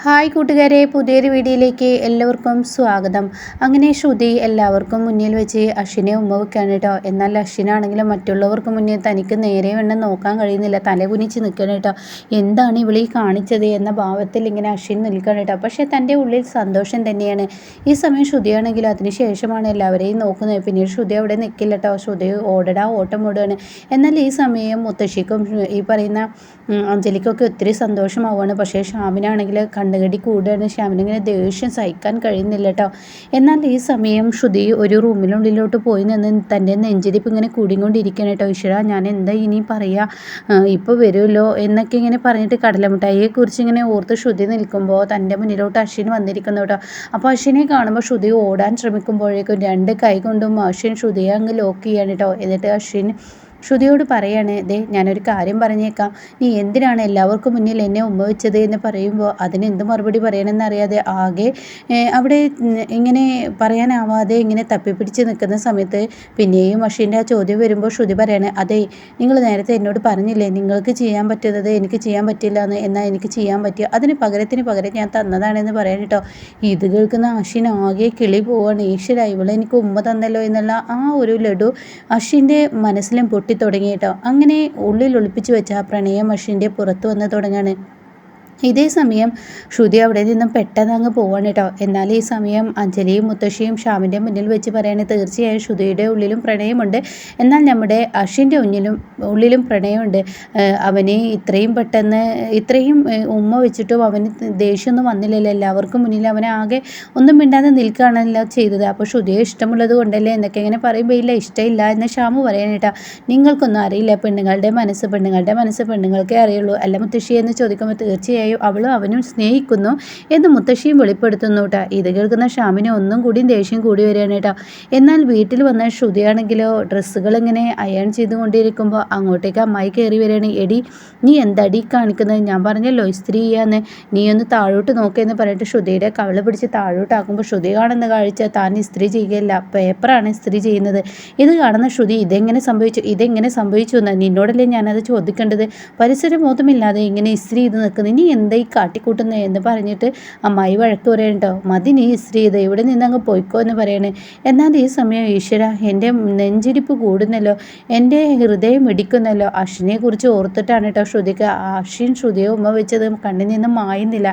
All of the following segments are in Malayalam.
ഹായ് കൂട്ടുകാരെ പുതിയൊരു വീഡിയോയിലേക്ക് എല്ലാവർക്കും സ്വാഗതം. അങ്ങനെ ശ്രുതി എല്ലാവർക്കും മുന്നിൽ വെച്ച് അശ്വിനെ ഉമ്മ വെക്കാണ് കേട്ടോ. എന്നാൽ അശ്വിനാണെങ്കിലും മറ്റുള്ളവർക്ക് മുന്നിൽ തനിക്ക് നേരെ വേണം നോക്കാൻ കഴിയുന്നില്ല. തലകുനിച്ച് നിൽക്കണം കേട്ടോ. എന്താണ് ഇവിളി കാണിച്ചത് എന്ന ഭാവത്തിൽ ഇങ്ങനെ അശ്വിൻ നിൽക്കണം കേട്ടോ. പക്ഷേ തന്റെ ഉള്ളിൽ സന്തോഷം തന്നെയാണ്. ഈ സമയം ശ്രുതിയാണെങ്കിലും അതിന് ശേഷമാണ് എല്ലാവരെയും നോക്കുന്നത്. പിന്നീട് ശ്രുതി അവിടെ നിൽക്കില്ല കേട്ടോ. ശ്രുതി ഓടടാ ഓട്ടം ഓടുകയാണ്. എന്നാൽ ഈ സമയം മുത്തശ്ശിക്കും ഈ പറയുന്ന അഞ്ജലിക്കൊക്കെ ഒത്തിരി സന്തോഷമാവുകയാണ്. പക്ഷേ ഷാമിനാണെങ്കിൽ കണ്ണുകടി കൂടുകയാണ്. ശ്യാമിനിങ്ങനെ ദേഷ്യം സഹിക്കാൻ കഴിയുന്നില്ല കേട്ടോ എന്നാൽ ഈ സമയം ശ്രുതി ഒരു റൂമിനുള്ളിലോട്ട് പോയി നിന്ന് തന്റെ നെഞ്ചിരിപ്പ് ഇങ്ങനെ കൂടിക്കൊണ്ടിരിക്കുകയാണ് കേട്ടോ. ഈശ്വര ഞാൻ എന്താ ഇനി പറയുക ഇപ്പോൾ വരുമല്ലോ എന്നൊക്കെ ഇങ്ങനെ പറഞ്ഞിട്ട് കടലമിഠായിയെക്കുറിച്ച് ഇങ്ങനെ ഓർത്ത് ശ്രുതി നിൽക്കുമ്പോൾ തന്റെ മുന്നിലോട്ട് അശ്വിൻ വന്നിരിക്കുന്നു കേട്ടോ. അപ്പോൾ അശ്വിനെ കാണുമ്പോൾ ശ്രുതി ഓടാൻ ശ്രമിക്കുമ്പോഴേക്കും രണ്ട് കൈ കൊണ്ടും അശ്വിൻ ശ്രുതിയെ അങ്ങ് ലോക്ക് ചെയ്യാണ് കേട്ടോ. എന്നിട്ട് അശ്വിൻ ശ്രുതിയോട് പറയാണ് ദേ ഞാനൊരു കാര്യം പറഞ്ഞേക്കാം. നീ എന്തിനാണ് എല്ലാവർക്കും മുന്നിൽ എന്നെ ഉമ്മ വെച്ചത് എന്ന് പറയുമ്പോൾ അതിന് എന്ത് മറുപടി പറയണമെന്ന് അറിയാതെ ആകെ അവിടെ ഇങ്ങനെ പറയാനാവാതെ ഇങ്ങനെ തപ്പിപ്പിടിച്ച് നിൽക്കുന്ന സമയത്ത് പിന്നെയും മഷീന്റെ ആ ചോദ്യം വരുമ്പോൾ ശ്രുതി പറയാണ് അതെ നിങ്ങൾ നേരത്തെ എന്നോട് പറഞ്ഞില്ലേ നിങ്ങൾക്ക് ചെയ്യാൻ പറ്റുന്നത് എനിക്ക് ചെയ്യാൻ പറ്റില്ല എന്ന് എന്നാൽ എനിക്ക് ചെയ്യാൻ പറ്റിയ? അതിന് പകരത്തിന് പകരം ഞാൻ തന്നതാണെന്ന് പറയാൻ കേട്ടോ. ഇത് കേൾക്കുന്ന അശ്വിൻ ആകെ കിളി പോവാണ്. ഈശ്വര ഇവളെ എനിക്ക് ഉമ്മ തന്നല്ലോ എന്നുള്ള ആ ഒരു ലഡു അശ്വിന്റെ മനസ്സിലും പൊട്ടി തുടങ്ങി കേട്ടോ. അങ്ങനെ ഉള്ളിൽ ഒളിപ്പിച്ചു വെച്ച ആ പ്രണയം മഷീന്റെ പുറത്തു വന്ന് തുടങ്ങാണ്. ഇതേ സമയം ശ്രുതി അവിടെ നിന്നും പെട്ടെന്ന് അങ്ങ് പോവാണ് കേട്ടോ. എന്നാൽ ഈ സമയം അഞ്ജലിയും മുത്തശ്ശിയും ഷാമിന്റെ മുന്നിൽ വെച്ച് പറയാണ് തീർച്ചയായും ശ്രുതിയുടെ ഉള്ളിലും പ്രണയമുണ്ട്. എന്നാൽ നമ്മുടെ അഷിന്റെ ഉന്നിലും ഉള്ളിലും പ്രണയമുണ്ട്. അവന് ഇത്രയും പെട്ടെന്ന് ഇത്രയും ഉമ്മ വെച്ചിട്ടും അവന് ദേഷ്യമൊന്നും വന്നില്ലല്ലോ. എല്ലാവർക്കും മുന്നിൽ അവനെ ആകെ ഒന്നും മിണ്ടാതെ നിൽക്കുകയാണല്ലോ ചെയ്തത്. അപ്പോൾ ശ്രുതിയെ ഇഷ്ടമുള്ളത് കൊണ്ടല്ലേ എന്നൊക്കെ ഇങ്ങനെ പറയുമ്പോൾ ഇല്ല ഇഷ്ടമില്ല എന്ന് ഷാമു പറയാനേട്ടാ നിങ്ങൾക്കൊന്നും അറിയില്ല പെണ്ണുങ്ങളുടെ മനസ്സ് പെണ്ണുങ്ങളുടെ മനസ്സ് പെണ്ണുങ്ങൾക്കേ അറിയുള്ളൂ. അല്ല മുത്തശ്ശി എന്ന് ചോദിക്കുമ്പോൾ തീർച്ചയായും തീർച്ചയായും അവളും അവനും സ്നേഹിക്കുന്നു എന്ന് മുത്തശ്ശിയും വെളിപ്പെടുത്തുന്നു കേട്ടോ ഇത് കേൾക്കുന്ന ഷാമിന് ഒന്നും കൂടി ദേഷ്യം കൂടി വരികയാണ് കേട്ടോ എന്നാൽ വീട്ടിൽ വന്ന ശ്രുതിയാണെങ്കിലോ ഡ്രസ്സുകൾ ഇങ്ങനെ അയൺ ചെയ്തുകൊണ്ടിരിക്കുമ്പോൾ അങ്ങോട്ടേക്ക് അമ്മായി കയറി വരികയാണ്. എടി നീ എന്തടി കാണിക്കുന്നത്? ഞാൻ പറഞ്ഞല്ലോ ഇസ്ത്രീ ചെയ്യാന്ന്. നീ ഒന്ന് താഴോട്ട് നോക്കിയെന്ന് പറഞ്ഞിട്ട് ശ്രുതിയുടെ കവള പിടിച്ച് താഴോട്ടാക്കുമ്പോൾ ശ്രുതി കാണുന്ന കാഴ്ച താൻ ഇസ്ത്രീ ചെയ്യുകയല്ല പേപ്പറാണ് ഇസ്ത്രീ ചെയ്യുന്നത്. ഇത് കാണുന്ന ശ്രുതി ഇതെങ്ങനെ സംഭവിച്ചു? ഇതെങ്ങനെ സംഭവിച്ചു എന്ന് നിന്നോടല്ലേ ഞാനത് ചോദിക്കേണ്ടത്? പരിസരബോധമില്ലാതെ ഇങ്ങനെ ഇസ്ത്രീ ഇത് നിൽക്കുന്നത്. നീ എന്താ ഈ കാട്ടിക്കൂട്ടുന്നത് എന്ന് പറഞ്ഞിട്ട് അമ്മായി വഴക്ക് പറയണ്ടോ മതി നീ സ്ത്രീ ഇവിടെ നിന്ന് അങ്ങ് പോയിക്കോ എന്ന് പറയണേ. എന്നാൽ ഈ സമയം ഈശ്വര എന്റെ നെഞ്ചിരിപ്പ് കൂടുന്നല്ലോ എന്റെ ഹൃദയം ഇടിക്കുന്നല്ലോ. അശ്വിനെ കുറിച്ച് ഓർത്തിട്ടാണ് കേട്ടോ ശ്രുതിക്ക് അശ്വിൻ ശ്രുതിയെ ഉമ്മ വെച്ചത് കണ്ണിൽ നിന്ന് മായുന്നില്ല.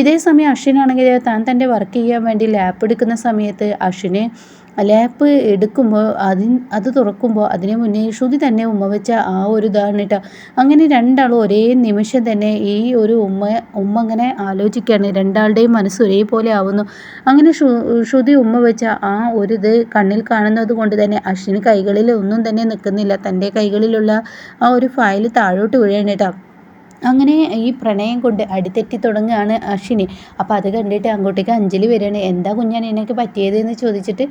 ഇതേ സമയം അശ്വിനാണെങ്കിൽ താൻ തന്റെ വർക്ക് ചെയ്യാൻ വേണ്ടി ലാപ്പ് എടുക്കുന്ന സമയത്ത് അശ്വിനെ ലാപ്പ് എടുക്കുമ്പോൾ അതിന് അത് തുറക്കുമ്പോൾ അതിന് മുന്നേ ശ്രുതി തന്നെ ഉമ്മ വെച്ച ആ ഒരു ഇതാണ് കേട്ടോ അങ്ങനെ രണ്ടാളും ഒരേ നിമിഷം തന്നെ ഈ ഒരു ഉമ്മ ഉമ്മ അങ്ങനെ ആലോചിക്കുകയാണ് രണ്ടാളുടെയും മനസ്സ് ഒരേപോലെ ആവുന്നു. അങ്ങനെ ശ്രുതി ഉമ്മ വെച്ച ആ ഒരു ഇത് കണ്ണിൽ കാണുന്നത് കൊണ്ട് തന്നെ അശ്വിന് കൈകളിൽ ഒന്നും തന്നെ നിൽക്കുന്നില്ല. തന്റെ കൈകളിലുള്ള ആ ഒരു ഫയൽ താഴോട്ട് വീഴാണ് കേട്ടോ അങ്ങനെ ഈ പ്രണയം കൊണ്ട് അടിതെറ്റി തുടങ്ങുകയാണ് അശ്വിനി. അപ്പോൾ അത് കണ്ടിട്ട് അങ്ങോട്ടേക്ക് അഞ്ജലി വരികയാണ്. എന്താ കുഞ്ഞാൻ എനിക്ക് പറ്റിയത് എന്ന് ചോദിച്ചിട്ട്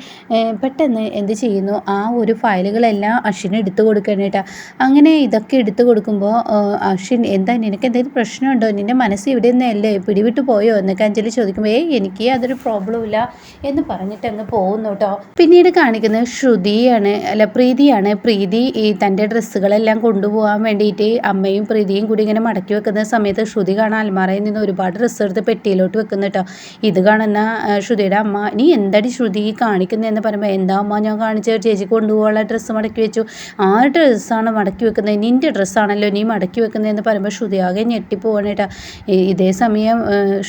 പെട്ടെന്ന് എന്ത് ചെയ്യുന്നു? ആ ഒരു ഫയലുകളെല്ലാം അശ്വിന് എടുത്തു കൊടുക്കുകയാണ് കേട്ടോ. അങ്ങനെ ഇതൊക്കെ എടുത്തു കൊടുക്കുമ്പോൾ അശ്വിൻ എന്താ നിനക്ക് എന്തെങ്കിലും പ്രശ്നമുണ്ടോ? നിന്റെ മനസ്സ് ഇവിടെ നിന്നല്ലേ പിടിവിട്ട് പോയോ? എന്നൊക്കെ അഞ്ജലി ചോദിക്കുമ്പോൾ ഏയ് എനിക്ക് അതൊരു പ്രോബ്ലം ഇല്ല എന്ന് പറഞ്ഞിട്ട് അങ്ങ് പോകുന്നു കേട്ടോ. പിന്നീട് കാണിക്കുന്നത് ശ്രുതിയാണ് അല്ല പ്രീതിയാണ്. പ്രീതി ഈ തന്റെ ഡ്രസ്സുകളെല്ലാം കൊണ്ടുപോകാൻ വേണ്ടിയിട്ട് അമ്മയും പ്രീതിയും കൂടി ഇങ്ങനെ ഇറക്കി വെക്കുന്ന സമയത്ത് ശ്രുതി കാണാൻ അൽമാറയിൽ നിന്ന് ഒരുപാട് ഡ്രസ്സ് എടുത്ത് പെട്ടിയിലോട്ട് വെക്കുന്നു ഇത് കാണുന്ന ശ്രുതിയുടെ അമ്മ നീ എന്തടി ശ്രുതി കാണിക്കുന്നതെന്ന് പറയുമ്പോൾ എന്താ അമ്മ ഞാൻ കാണിച്ച? ചേച്ചി കൊണ്ടുപോകാനുള്ള ഡ്രസ്സ് മടക്കി വെച്ചു. ആ ഡ്രസ്സാണ് മടക്കി വെക്കുന്നത്. നിന്റെ ഡ്രസ്സാണല്ലോ നീ മടക്കി വെക്കുന്നതെന്ന് പറയുമ്പോൾ ശ്രുതി ആകെ ഞെട്ടിപ്പോവാണ് കേട്ടോ. ഇതേ സമയം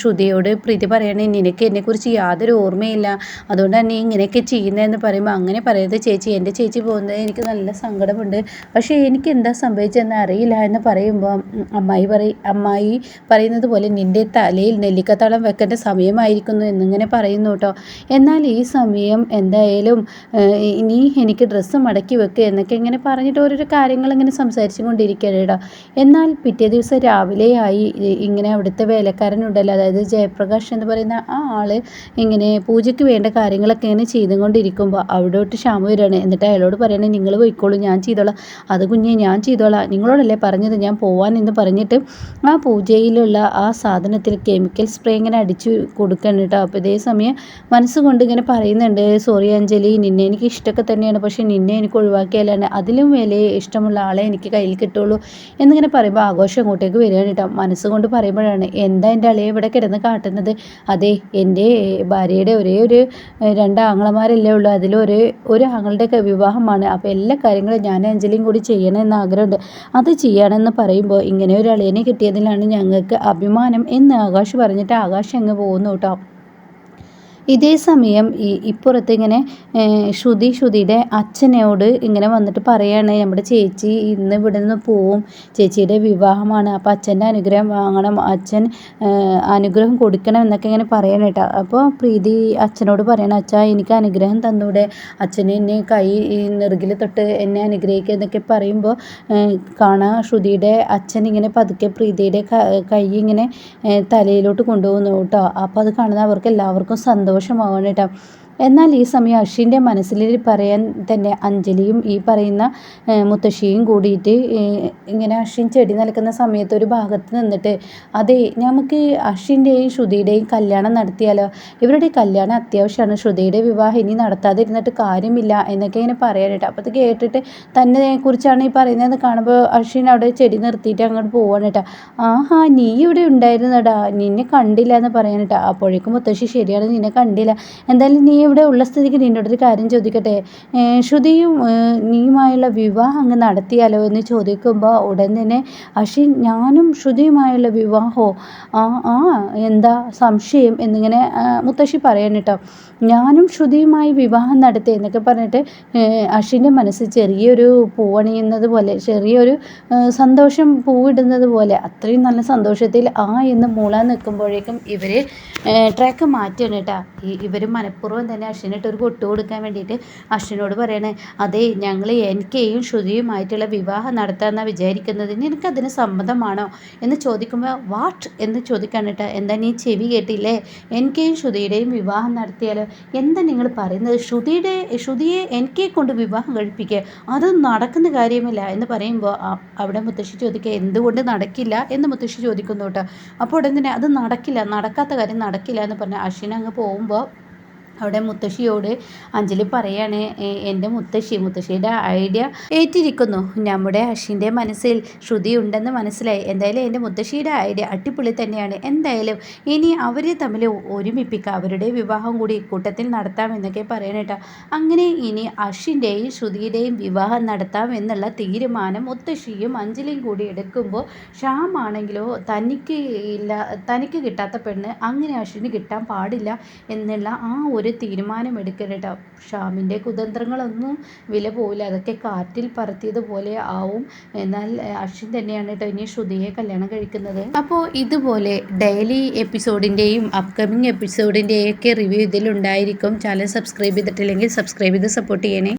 ശ്രുതിയോട് പ്രീതി പറയണേ നിനക്ക് എന്നെക്കുറിച്ച് യാതൊരു ഓർമ്മയില്ല. അതുകൊണ്ടാണ് നീ ഇങ്ങനെയൊക്കെ ചെയ്യുന്നതെന്ന് പറയുമ്പോൾ അങ്ങനെ പറയരുത് ചേച്ചി. എന്റെ ചേച്ചി പോകുന്നത് എനിക്ക് നല്ല സങ്കടമുണ്ട്. പക്ഷേ എനിക്ക് എന്താ സംഭവിച്ചതെന്ന് അറിയില്ല എന്ന് പറയുമ്പോൾ അമ്മായി അമ്മായി പറയും അമ്മായി പറയുന്നത് പോലെ നിന്റെ തലയിൽ നെല്ലിക്കത്തളം വെക്കേണ്ട സമയമായിരിക്കുന്നു എന്നിങ്ങനെ പറയുന്നു കേട്ടോ എന്നാൽ ഈ സമയം എന്തായാലും ഇനി എനിക്ക് ഡ്രസ്സ് മടക്കി വെക്കുക എന്നൊക്കെ ഇങ്ങനെ പറഞ്ഞിട്ട് ഓരോരോ കാര്യങ്ങൾ ഇങ്ങനെ സംസാരിച്ചു കൊണ്ടിരിക്കുകയാണ് കേട്ടോ എന്നാൽ പിറ്റേ ദിവസം രാവിലെയായി ഇങ്ങനെ അവിടുത്തെ വേലക്കാരനുണ്ടല്ലോ അതായത് ജയപ്രകാശ് എന്ന് പറയുന്ന ആ ആൾ ഇങ്ങനെ പൂജയ്ക്ക് വേണ്ട കാര്യങ്ങളൊക്കെ ഇങ്ങനെ ചെയ്തുകൊണ്ടിരിക്കുമ്പോൾ അവിടോട്ട് ക്ഷാമ വരികയാണ് എന്നിട്ട് അയാളോട് പറയണേ നിങ്ങൾ പോയിക്കോളൂ ഞാൻ ചെയ്തോളാം. അത് കുഞ്ഞെ ഞാൻ ചെയ്തോളാം. നിങ്ങളോടല്ലേ പറഞ്ഞത്? ഞാൻ പോവാൻ എന്ന് പറഞ്ഞില്ല കഴിഞ്ഞിട്ട് ആ പൂജയിലുള്ള ആ സാധനത്തിൽ കെമിക്കൽ സ്പ്രേ ഇങ്ങനെ അടിച്ചു കൊടുക്കണം കേട്ടോ. അപ്പോൾ ഇതേ സമയം മനസ്സുകൊണ്ട് ഇങ്ങനെ പറയുന്നുണ്ട് സോറി അഞ്ജലി നിന്നെ എനിക്ക് ഇഷ്ടമൊക്കെ തന്നെയാണ് പക്ഷേ നിന്നെ എനിക്ക് ഒഴിവാക്കിയാലാണ് അതിലും വലിയ ഇഷ്ടമുള്ള ആളെ എനിക്ക് കയ്യിൽ കിട്ടുള്ളൂ എന്നിങ്ങനെ പറയുമ്പോൾ ആഘോഷം അങ്ങോട്ടേക്ക് വരികയാണ് കേട്ടോ. മനസ്സുകൊണ്ട് പറയുമ്പോഴാണ് എന്താ എന്റെ അളിയെ ഇവിടെ കിടന്ന് കാട്ടുന്നത്? അതെ എന്റെ ഭാര്യയുടെ ഒരേ ഒരു രണ്ട് ആങ്ങളമാരല്ലേ ഉള്ളൂ. അതിലൊരു ഒരു ആങ്ങളുടെ വിവാഹമാണ്. അപ്പോൾ എല്ലാ കാര്യങ്ങളും ഞാൻ അഞ്ജലിയും കൂടി ചെയ്യണമെന്ന് ആഗ്രഹമുണ്ട്. അത് ചെയ്യണമെന്ന് പറയുമ്പോൾ ഇങ്ങനെ ഒരു അളിയനെ കിട്ടിയതിലാണ് ഞങ്ങൾക്ക് അഭിമാനം എന്ന് ആകാശ് പറഞ്ഞിട്ട് ആകാശ് അങ്ങ് പോകുന്നു കേട്ടോ. ഇതേ സമയം ഈ ഇപ്പുറത്ത് ഇങ്ങനെ ശ്രുതി ശ്രുതിയുടെ അച്ഛനോട് ഇങ്ങനെ വന്നിട്ട് പറയാണ് നമ്മുടെ ചേച്ചി ഇന്ന് ഇവിടെ നിന്ന് പോവും. ചേച്ചിയുടെ വിവാഹമാണ്. അപ്പോൾ അച്ഛന്റെ അനുഗ്രഹം വാങ്ങണം. അച്ഛൻ അനുഗ്രഹം കൊടുക്കണം എന്നൊക്കെ ഇങ്ങനെ പറയണം കേട്ടോ. അപ്പോൾ പ്രീതി അച്ഛനോട് പറയണം അച്ഛാ എനിക്ക് അനുഗ്രഹം തന്നൂടെ. അച്ഛന് എന്നെ കൈ നെറുകിൽ തൊട്ട് എന്നെ അനുഗ്രഹിക്കുക എന്നൊക്കെ പറയുമ്പോൾ കാണാം ശ്രുതിയുടെ അച്ഛൻ ഇങ്ങനെ പതുക്കെ പ്രീതിയുടെ കൈ ഇങ്ങനെ തലയിലോട്ട് കൊണ്ടുപോകുന്നു കേട്ടോ. അപ്പോൾ അത് കാണുന്ന അവർക്ക് എല്ലാവർക്കും സന്തോഷം സന്തോഷമാവണം കേട്ടോ എന്നാൽ ഈ സമയം അശ്വിന്റെ മനസ്സിൽ പറയാൻ തന്നെ അഞ്ജലിയും ഈ പറയുന്ന മുത്തശ്ശിയും കൂടിയിട്ട് ഇങ്ങനെ അശ്വിൻ ചെടി നൽകുന്ന സമയത്ത് ഒരു ഭാഗത്ത് നിന്നിട്ട് അതെ നമുക്ക് അശ്വിന്റെയും ശ്രുതിയുടെയും കല്യാണം നടത്തിയാലോ? ഇവരുടെ കല്യാണം അത്യാവശ്യമാണ്. ശ്രുതിയുടെ വിവാഹം ഇനി നടത്താതിരുന്നിട്ട് കാര്യമില്ല എന്നൊക്കെ ഇങ്ങനെ പറയാനായിട്ട് അപ്പോൾ അത് കേട്ടിട്ട് തന്നെ കുറിച്ചാണ് ഈ പറയുന്നതെന്ന് കാണുമ്പോൾ അശ്വിൻ അവിടെ ചെടി നിർത്തിയിട്ട് അങ്ങോട്ട് പോവാണ് ആഹാ നീ ഇവിടെ ഉണ്ടായിരുന്നടാ. നിന്നെ കണ്ടില്ല എന്ന് പറയാനിട്ടാ. അപ്പോഴേക്കും മുത്തശ്ശി ശരിയാണ് നിന്നെ കണ്ടില്ല. എന്തായാലും നീ ഇവിടെ ഉള്ള സ്ഥിതിക്ക് നിന്നോടൊരു കാര്യം ചോദിക്കട്ടെ? ശ്രുതിയും നീയുമായുള്ള വിവാഹം അങ്ങ് നടത്തിയാലോ എന്ന് ചോദിക്കുമ്പോൾ ഉടൻ തന്നെ അശ്വിൻ ഞാനും ശ്രുതിയുമായുള്ള വിവാഹമോ ആ ആ എന്താ സംശയം എന്നിങ്ങനെ മുത്തശ്ശി പറയാൻ കേട്ടോ ഞാനും ശ്രുതിയുമായി വിവാഹം നടത്തി എന്നൊക്കെ പറഞ്ഞിട്ട് അശ്വിന്റെ മനസ്സ് ചെറിയൊരു പൂവണിയുന്നത് പോലെ ചെറിയൊരു സന്തോഷം പൂവിടുന്നത് പോലെ അത്രയും നല്ല സന്തോഷത്തിൽ ആ എന്ന് മൂളാൻ നിൽക്കുമ്പോഴേക്കും ഇവർ ട്രാക്ക് മാറ്റണം കേട്ടോ ഇവർ മനഃപൂർവം തന്നെ അശ്വിനിട്ട് ഒരു പൊട്ട് കൊടുക്കാൻ വേണ്ടിയിട്ട് അശ്വിനോട് പറയണേ അതെ ഞങ്ങൾ എനിക്കെയും ശ്രുതിയുമായിട്ടുള്ള വിവാഹം നടത്താമെന്നാണ് വിചാരിക്കുന്നത് നിനക്കതിന് സമ്മതമാണോ? എന്ന് ചോദിക്കുമ്പോൾ വാട്ട്? എന്ന് ചോദിക്കാൻ കേട്ടോ. എന്താ നീ ചെവി കേട്ടില്ലേ? എനിക്കെയും ശ്രുതിയുടെയും വിവാഹം നടത്തിയാലോ? എന്താ നിങ്ങൾ പറയുന്നത്? ശ്രുതിയുടെ ശ്രുതിയെ എനിക്കെ കൊണ്ട് വിവാഹം കഴിപ്പിക്കുക അത് നടക്കുന്ന കാര്യമില്ല. എന്ന് പറയുമ്പോൾ അവിടെ മുത്തശ്ശി ചോദിക്കുക എന്തുകൊണ്ട് നടക്കില്ല? എന്ന് മുത്തശ്ശി ചോദിക്കുന്നു കേട്ടോ. അപ്പോൾ ഉടൻ തന്നെ അത് നടക്കില്ല നടക്കാത്ത കാര്യം നടക്കില്ല എന്ന് പറഞ്ഞാൽ അശ്വിൻ അങ്ങ് പോകുമ്പോൾ അവിടെ മുത്തശ്ശിയോട് അഞ്ജലി പറയാണ് എന്റെ മുത്തശ്ശി മുത്തശ്ശിയുടെ ഐഡിയ ഏറ്റിരിക്കുന്നു. നമ്മുടെ അഷിന്റെ മനസ്സിൽ ശ്രുതി ഉണ്ടെന്ന് മനസ്സിലായി. എന്തായാലും എന്റെ മുത്തശ്ശിയുടെ ഐഡിയ അട്ടിപ്പൊളി തന്നെയാണ്. എന്തായാലും ഇനി അവർ തമ്മിൽ ഒരുമിപ്പിക്കുക അവരുടെ വിവാഹം കൂടി കൂട്ടത്തിൽ നടത്താം എന്നൊക്കെ അങ്ങനെ ഇനി അഷിന്റെയും ശ്രുതിയുടെയും വിവാഹം നടത്താം എന്നുള്ള തീരുമാനം മുത്തശ്ശിയും അഞ്ജലിയും കൂടി എടുക്കുമ്പോൾ ഷ്യാമാണെങ്കിലോ തനിക്ക് ഇല്ല തനിക്ക് കിട്ടാത്ത പെണ്ണ് അങ്ങനെ അശ്വിന് കിട്ടാൻ പാടില്ല എന്നുള്ള ആ ഒരു ഒരു തീരുമാനമെടുക്കണം കേട്ടോ ഷാമിന്റെ കുതന്ത്രങ്ങളൊന്നും വില പോവില്ല. അതൊക്കെ കാറ്റിൽ പറത്തിയതുപോലെ ആവും. എന്നാൽ അശ്വിൻ തന്നെയാണ് കേട്ടോ ഇനി ശ്രുതിയെ കല്യാണം കഴിക്കുന്നത്. അപ്പോൾ ഇതുപോലെ ഡെയിലി എപ്പിസോഡിന്റെയും അപ്കമിങ് എപ്പിസോഡിന്റെയൊക്കെ റിവ്യൂ ഇതിലുണ്ടായിരിക്കും. ചാനൽ സബ്സ്ക്രൈബ് ചെയ്തിട്ടില്ലെങ്കിൽ സബ്സ്ക്രൈബ് ചെയ്ത് സപ്പോർട്ട് ചെയ്യണേ.